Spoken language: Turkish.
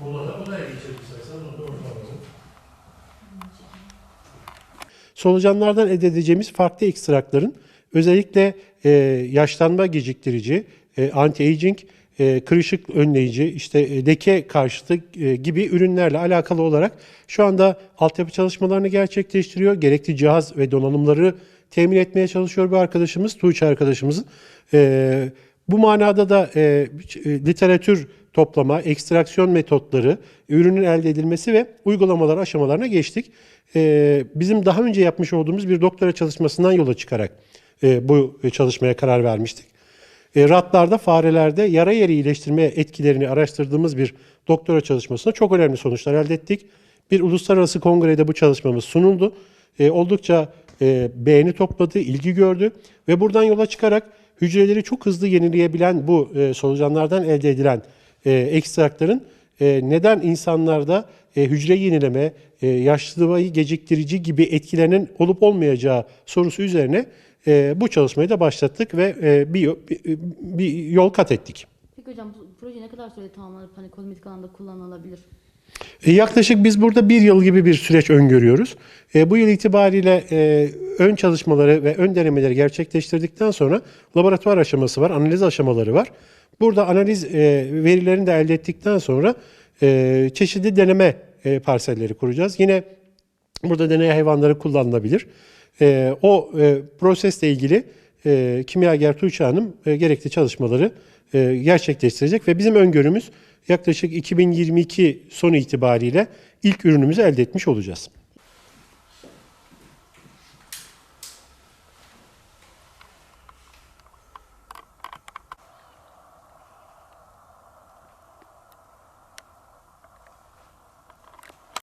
Bu, buna geçelim istersen. Onu da. Solucanlardan elde edeceğimiz farklı ekstrakların özellikle e, yaşlanma geciktirici, e, anti-aging, e, kırışık önleyici, işte e, leke karşıtı e, gibi ürünlerle alakalı olarak şu anda altyapı çalışmalarını gerçekleştiriyor. Gerekli cihaz ve donanımları temin etmeye çalışıyor bir arkadaşımız, Tuğçe arkadaşımızın. E, bu manada da e, e, literatür toplama, ekstraksiyon metotları, ürünün elde edilmesi ve uygulamalar aşamalarına geçtik. E, bizim daha önce yapmış olduğumuz bir doktora çalışmasından yola çıkarak e, bu çalışmaya karar vermiştik. E, ratlarda, farelerde yara yeri iyileştirme etkilerini araştırdığımız bir doktora çalışmasında çok önemli sonuçlar elde ettik. Bir uluslararası kongrede bu çalışmamız sunuldu. E, oldukça beğeni topladı, ilgi gördü ve buradan yola çıkarak hücreleri çok hızlı yenileyebilen bu solucanlardan elde edilen e, ekstrakların e, neden insanlarda e, hücre yenileme, e, yaşlılığı geciktirici gibi etkilerinin olup olmayacağı sorusu üzerine e, bu çalışmayı da başlattık ve e, bir, bir, bir yol kat ettik. Peki hocam bu proje ne kadar sürede tamamlanıp hani kozmetik alanda kullanılabilir? E, Yaklaşık biz burada bir yıl gibi bir süreç öngörüyoruz. E, bu yıl itibariyle e, ön çalışmaları ve ön denemeleri gerçekleştirdikten sonra laboratuvar aşaması var, analiz aşamaları var. Burada analiz e, verilerini de elde ettikten sonra e, çeşitli deneme e, parselleri kuracağız. Yine burada deney hayvanları kullanılabilir. E, o e, prosesle ilgili e, kimyager Tuğçe Hanım e, gerekli çalışmaları e, gerçekleştirecek ve bizim öngörümüz yaklaşık 2022 sonu itibariyle ilk ürünümüzü elde etmiş olacağız.